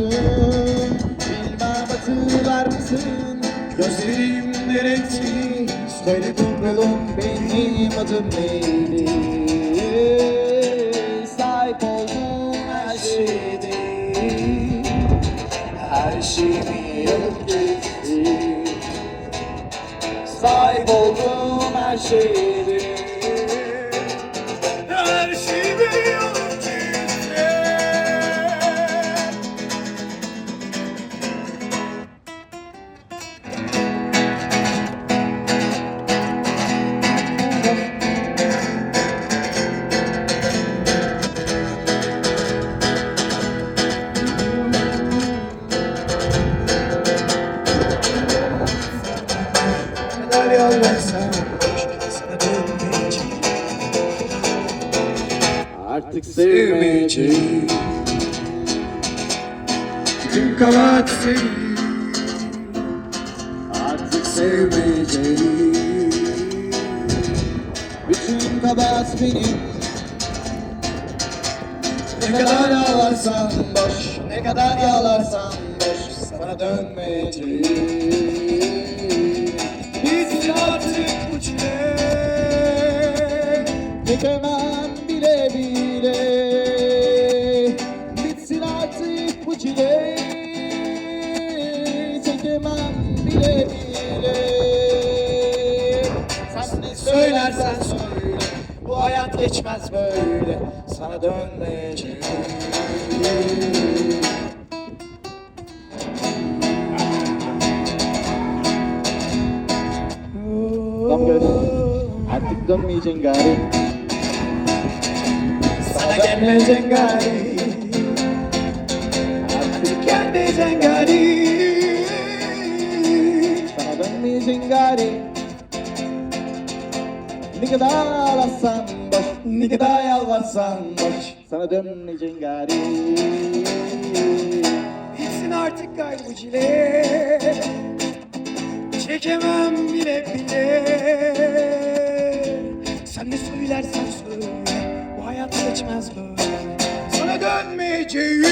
musun? Bilmem hatırlar mısın? Gözlerimde renkli Söyle benim adım neydi? Sahip olduğum her şeydi Her şeyimi alıp Sahip olduğum her şeydi Artık sevmeyeceğim. Tüm kabahat senin. Artık sevmeyeceğim. Bütün kabahat benim. Ne kadar yalvarsam boş Ne kadar yalvarsam boş Sana dönmeyeceğim Çekemem bile bile. Bitsin artık bu çile Çekemem bile bile. Sen ne söylersen söyle. Bu hayat geçmez böyle. Sana dönmeyeceğim. Tam göz. Artık dönmeyeceksin gari. Sana gelmeyeceksin gari. Artık gelmeyeceksin gari. Sana dönmeyeceksin gari. Ne kadar ağlarsan boş, ne kadar yalvarsan boş. Sana dönmeyeceksin gari. Bitsin artık gayrı çile Çekemem bile bile Sen ne söylersen söyle Bu hayat geçmez böyle. Sana dönmeyeceğim